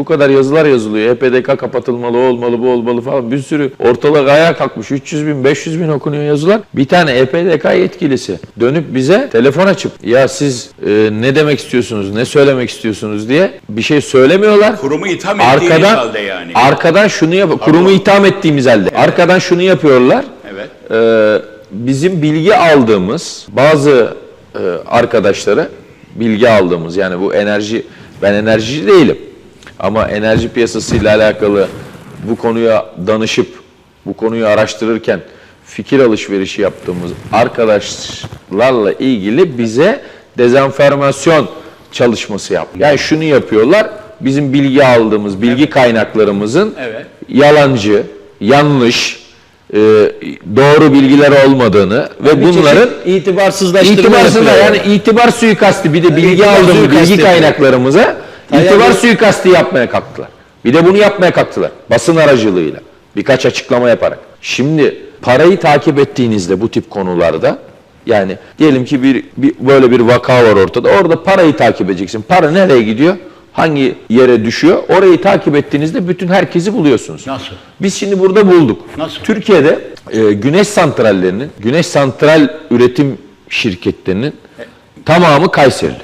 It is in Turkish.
Bu kadar yazılar yazılıyor. EPDK kapatılmalı, olmalı, bu olmalı falan. Bir sürü ortalık ayağa kalkmış. 300 bin, 500 bin okunuyor yazılar. Bir tane EPDK yetkilisi dönüp bize telefon açıp ya siz e, ne demek istiyorsunuz, ne söylemek istiyorsunuz diye bir şey söylemiyorlar. Kurumu itham ettiğiniz Arkadan, halde yani. arkadan şunu yap, kurumu itham ettiğimiz halde. Arkadan şunu yapıyorlar. Evet. Ee, bizim bilgi aldığımız bazı e, arkadaşlara bilgi aldığımız yani bu enerji ben enerjici değilim ama enerji piyasasıyla alakalı bu konuya danışıp bu konuyu araştırırken fikir alışverişi yaptığımız arkadaşlarla ilgili bize dezenformasyon çalışması yap. Yani şunu yapıyorlar. Bizim bilgi aldığımız bilgi kaynaklarımızın Evet. yalancı, yanlış, e, doğru bilgiler olmadığını ve bunların itibarsızlaştırma itibarsızda yapıyor. yani itibar suikasti bir de bilgi itibar aldığımız suikasti bilgi yapıyor. kaynaklarımıza Tayyip itibar suikasti yapmaya kalktılar. Bir de bunu yapmaya kalktılar. Basın aracılığıyla. Birkaç açıklama yaparak. Şimdi parayı takip ettiğinizde bu tip konularda yani diyelim ki bir, bir böyle bir vaka var ortada. Orada parayı takip edeceksin. Para nereye gidiyor? Hangi yere düşüyor? Orayı takip ettiğinizde bütün herkesi buluyorsunuz. Nasıl? Biz şimdi burada bulduk. Nasıl? Türkiye'de e, güneş santrallerinin, güneş santral üretim şirketlerinin tamamı Kayserili.